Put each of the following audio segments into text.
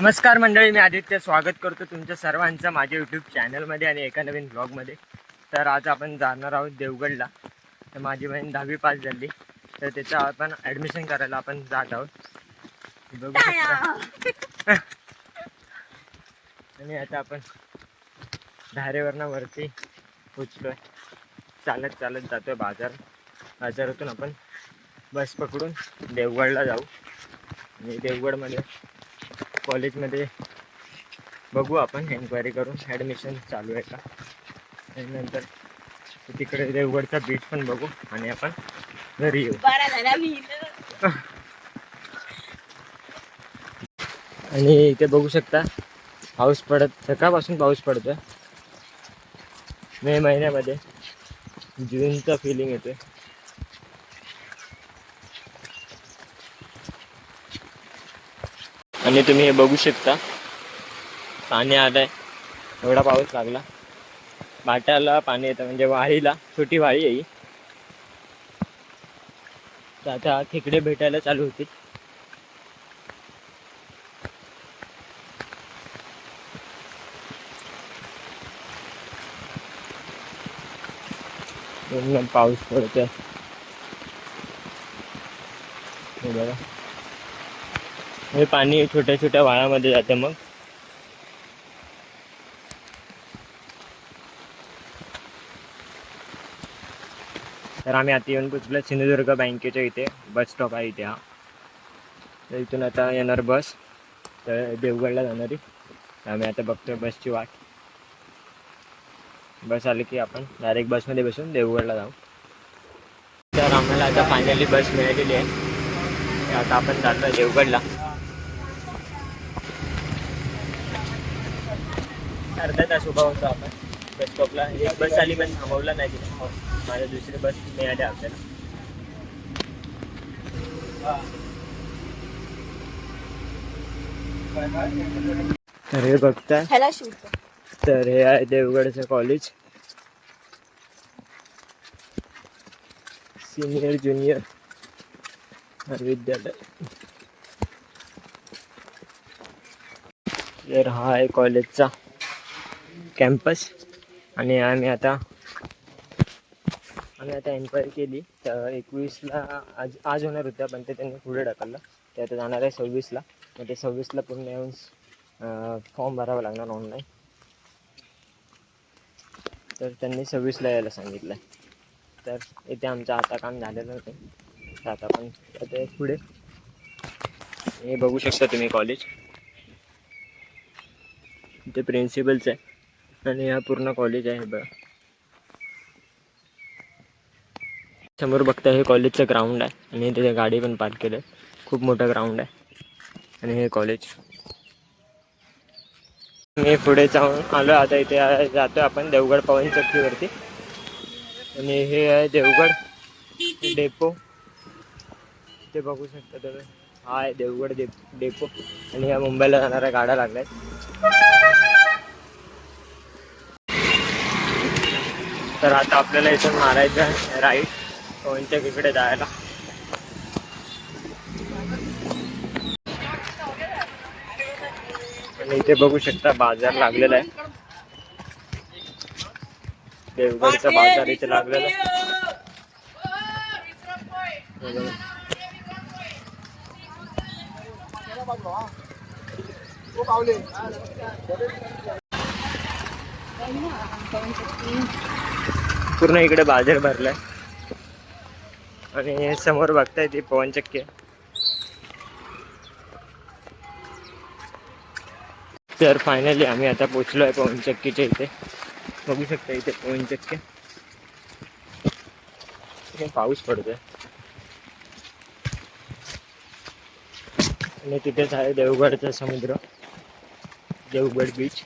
नमस्कार मंडळी मी आदित्य. स्वागत करतो तुमच्या सर्वांचं माझ्या यूट्यूब चॅनलमध्ये आणि एका नवीन ब्लॉगमध्ये तर आज आपण जाणार आहोत देवगडला. तर माझी बहीण दहावी पास झाली. तर त्याचं आपण ॲडमिशन करायला आपण जात आहोत. बघू शकता. आणि आता आपण धारेवरनं वरती पोचलोय. चालत चालत जातोय बाजार. बाजारातून आपण बस पकडून देवगडला जाऊ. आणि देवगडमध्ये कॉलेजमध्ये बघू आपण एन्क्वायरी करून ॲडमिशन चालू आहे का? आणि नंतर तिकडे देवगडचा बीच पण बघू आणि आपण घरी येऊ. आणि इथे बघू शकता पाऊस पडत सकाळपासून पाऊस पडतोय. मे महिन्यामध्ये जूनचा फिलिंग येतोय. आणि तुम्ही हे बघू शकता. पाणी आलंय. एवढा पाऊस लागला. बाट्याला पाणी येतं म्हणजे वाळीला. छोटी वाळी आहे तर आता खेकडे भेटायला चालू होतील. पाऊस पडतोय. बघा. हे पाणी छोट्या छोट्या वाळामध्ये जाते मग. तर आम्ही आता येऊन पोचलो सिंधुदुर्ग बँकेच्या इथे बस स्टॉप आहे इथे हा. तर इथून आता येणार बस तर देवगडला जाणारी. आम्ही आता बघतोय बसची वाट. बस आली की आपण डायरेक्ट बसमध्ये बसून देवगडला जाऊ. तर आम्हाला आता फायनली बस मिळालेली आहे. तर आता आपण जातो देवगडला. अर्धा तास उभा होतो आपण. बस स्टॉपला एक बस आली पण थांबवला नाही तिला माझ्या दुसरी बस मिळाली आपल्याला. तर हे ह्याला शूट तर हे आहे देवगडचं कॉलेज सिनियर ज्युनियर विद्यालय. तर हा आहे कॉलेजचा कॅम्पस आणि आम्ही आता आम्ही आता एन्क्वायरी केली. तर एकवीसला आज आज होणार होत्या पण ते त्यांनी पुढे ढकललं. ते आता जाणार आहे सव्वीसला. मग ते सव्वीसला पूर्ण येऊन फॉर्म भरावा लागणार ऑनलाईन तर त्यांनी सव्वीसला यायला सांगितलं तर इथे आमचं आता काम झालेलं होतं. आता पण आता पुढे. हे बघू शकता तुम्ही कॉलेज इथे प्रिन्सिपलच आहे. आणि हा पूर्ण कॉलेज आहे बघा. समोर बघता हे कॉलेजचं ग्राउंड आहे. आणि त्याच्या गाडी पण पार्क केलं खूप मोठं ग्राउंड आहे. आणि हे कॉलेज मी पुढे जाऊन आलो आता इथे जातो जातोय आपण देवगड पवन चक्कीवरती. आणि हे आहे देवगड डेपो. ते बघू शकता तुम्ही. हा आहे देवगड डेपो आणि ह्या मुंबईला जाणाऱ्या गाड्या लागल्या आहेत तर आता आपल्याला इथून मारायचं आहे राईट. पवनच्या इकडे जायला? आणि इथे बघू शकता बाजार लागलेला आहे. देवगडचा बाजार इथे लागलेला आहे. पूर्ण इकडे बाजार भरलाय. आणि समोर बघताय ती पवनचक्की तर फायनली आम्ही आता पोचलो आहे पवनचक्कीच्या इथे. बघू शकता इथे पवनचक्की पाऊस पडतोय. आणि तिथेच आहे देवगडचा समुद्र. देवगड बीच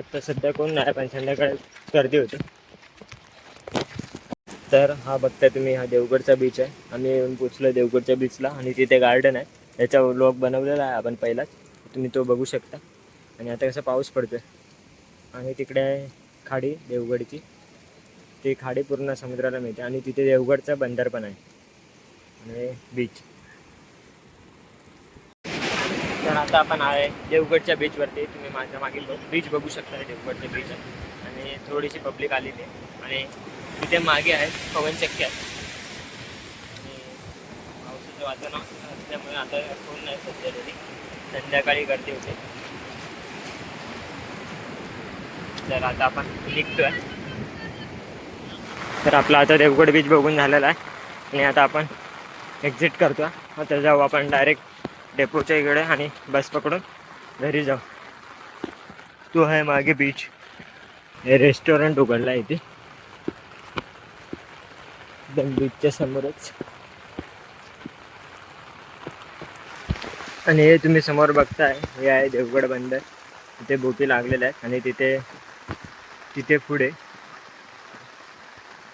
आता सध्या कोण नाही पण संध्याकाळी गर्दी होती. तर हा बघताय तुम्ही हा देवगडचा बीच आहे. आम्ही येऊन पोचलो देवगडच्या बीचला आणि तिथे गार्डन आहे. याचा व्लॉग बनवलेला आहे आपण पहिलाच. तुम्ही तो बघू शकता. आणि आता कसं पाऊस पडतो आहे आणि तिकडे आहे खाडी देवगडची. ती खाडी पूर्ण समुद्राला मिळते आणि तिथे देवगडचा बंदर पण आहे. आणि बीच तर आता आपण आहे देवगडच्या बीचवरती तुम्ही माझ्या मागील बीच बघू शकता देवगडच्या बीच आणि थोडीशी पब्लिक आलेली आहे आणि तिथे मागे आहे पवनचक्की आहे आणि पावसाचं वातावरण असल्यामुळे आता फोन नाही सध्या तरी संध्याकाळी गर्दी होते. तर आता आपण निघतोय. तर आपला आता देवगड बीच बघून झालेला आहे. आणि आता आपण एक्झिट करतो आता जाऊ आपण डायरेक्ट डेपोच्या इकडे आणि बस पकडून घरी जाऊ. तो आहे मागे बीच हे रेस्टॉरंट उघडला आहे इथे. एकदम बीचच्या समोरच. आणि हे तुम्ही समोर बघताय हे आहे देवगड बंदर. तिथे बोटी लागलेल्या आहेत आणि तिथे तिथे पुढे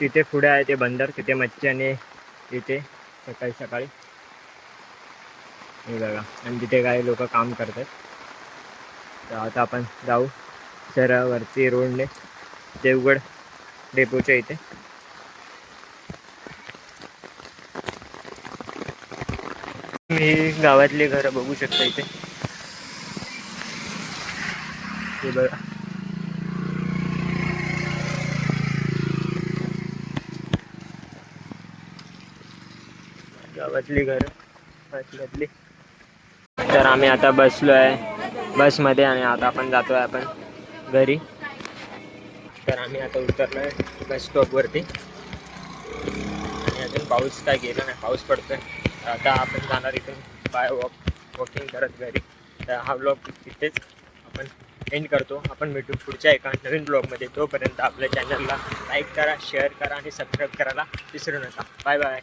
तिथे पुढे आहे ते बंदर तिथे मच्छी आणि तिथे सकाळी सकाळी हे बघा आणि तिथे काही लोक काम करतात. तर आता आपण जाऊ सरावरती रोडने देवगड डेपोच्या इथे. मी गावातली घरं बघू शकता इथे. हे बघा. गावातली घरं आतल्यातली. तर आम्ही आता बसलो आहे. बसमध्ये आणि आता आपण जातो आहे आपण घरी. तर आम्ही आता उतरलो आहे बस स्टॉपवरती आणि अजून पाऊस काय गेला नाही पाऊस पडतोय. आता आपण जाणार इथून बाय वॉक वॉकिंग करत घरी. तर हा ब्लॉग तिथेच आपण एंड करतो. आपण भेटू पुढच्या एका नवीन ब्लॉगमध्ये तोपर्यंत आपल्या चॅनलला लाईक करा शेअर करा आणि सबस्क्राईब करायला विसरू नका. Bye bye